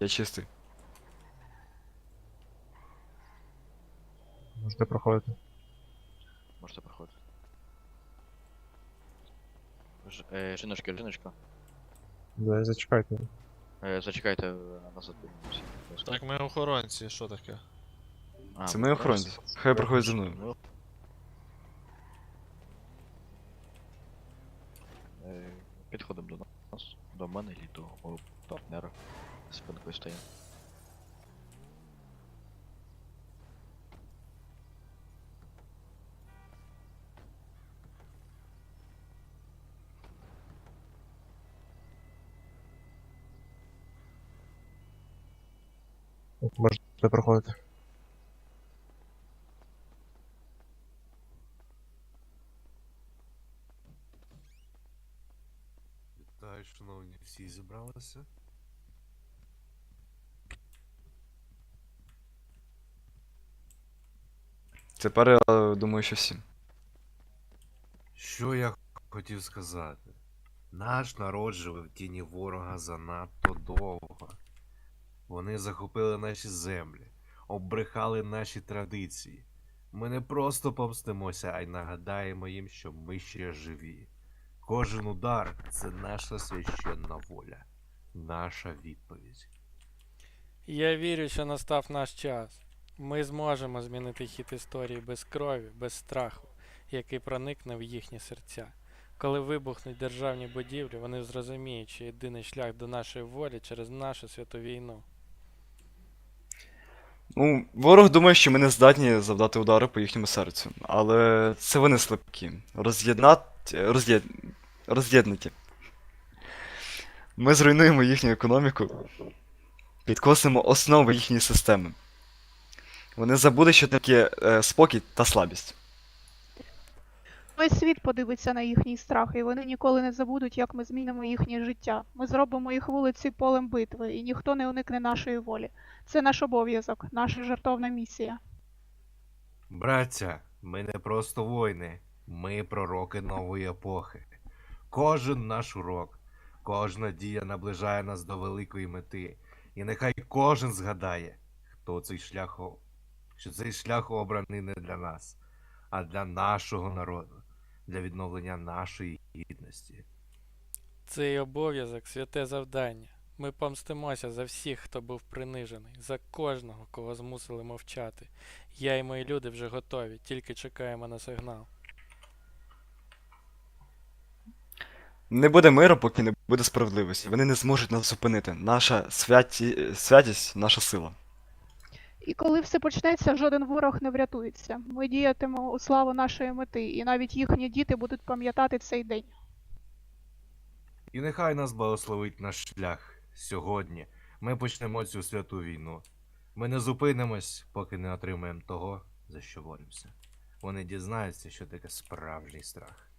Я чистий. Можете проходити. Можете проходити. Ж, е, жіночка, жіночка. Да, зачекайте. Е, зачекайте е, назад. ласка. Так ми охоронці, що таке? А, Це ми охоронці. Хай проходять за мною. Е, Підходимо до нас, до мене і до мого партнера. Спинкою стоїть. Можете проходити. Вітаю, шановні, всі зібралися. Тепер я думаю, що всі. Що я хотів сказати? Наш народ живе в тіні ворога занадто довго. Вони захопили наші землі, обрехали наші традиції. Ми не просто помстимося, а й нагадаємо їм, що ми ще живі. Кожен удар це наша священна воля, наша відповідь. Я вірю, що настав наш час. Ми зможемо змінити хід історії без крові, без страху, який проникне в їхні серця. Коли вибухнуть державні будівлі, вони зрозуміють, що єдиний шлях до нашої волі через нашу святу війну. Ну, ворог думає, що ми не здатні завдати удару по їхньому серцю. Але це вони слабкі. Роз'єднати. Роз'єд... Роз'єднаті. Ми зруйнуємо їхню економіку, підкосимо основи їхньої системи. Вони забудуть, що таке е, спокій та слабість. Весь світ подивиться на їхній страх, і вони ніколи не забудуть, як ми змінимо їхнє життя. Ми зробимо їх вулиці полем битви, і ніхто не уникне нашої волі. Це наш обов'язок, наша жертовна місія. Браття, ми не просто воїни, ми пророки нової епохи. Кожен наш урок, кожна дія наближає нас до великої мети. І нехай кожен згадає, хто цей шлях, що цей шлях обраний не для нас, а для нашого народу, для відновлення нашої гідності. Цей обов'язок святе завдання. Ми помстимося за всіх, хто був принижений, за кожного, кого змусили мовчати. Я і мої люди вже готові, тільки чекаємо на сигнал. Не буде миру, поки не буде справедливості. Вони не зможуть нас зупинити. Наша святі... святість, наша сила. І коли все почнеться, жоден ворог не врятується. Ми діятимемо у славу нашої мети, і навіть їхні діти будуть пам'ятати цей день. І нехай нас благословить наш шлях сьогодні. Ми почнемо цю святу війну. Ми не зупинимось, поки не отримаємо того, за що боремося. Вони дізнаються, що таке справжній страх.